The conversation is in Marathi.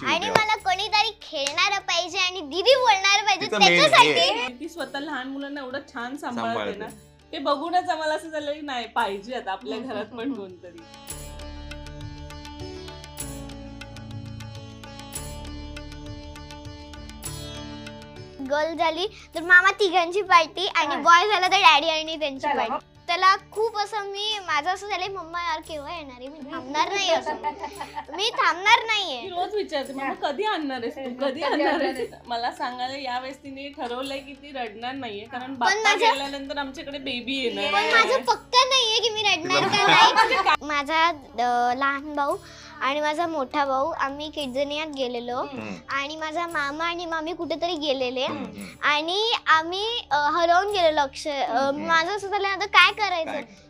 दिवशी आणि. मला कोणीतरी खेळणार पाहिजे आणि दीदी बोलणार पाहिजे तिचं main त्याच्यासाठी. ती स्वतः लहान मुलांना एवढं छान सांभाळते सांभाळते. ना ते बघूनच आम्हाला असं झालं की नाही पाहिजे आता आपल्या घरात पण कोणतरी गर्ल झाली तर मामा तिघांची पार्टी आणि बॉय झाला तर डॅडी आणि त्यांची चला पार्टी त्याला खूप असं मी माझं असं झालंय मम्मा यार केव्हा येणार आहे? मी थांबणार नाही असं. मी थांबणार नाहीये. रोज विचारते मग कधी आणणार आहेस तू? कधी आणणार आहेस? मला सांगायला यावेळेस तिने ठरवलंय की ती रडणार नाहीये कारण बाप्पा गेल्यानंतर आमच्याकडे बेबी येणार पण माझं. पक्का नाहीये की मी रडणार का नाही. माझा अं, लहान भाऊ आणि माझा मोठा भाऊ आम्ही किडजनियात गेलेलो. आणि माझा मामा आणि मामी कुठेतरी गेलेले. आणि आम्ही अं, हरवून गेलेलो अक्षय अं. माझं असं झालं आता काय करायचं?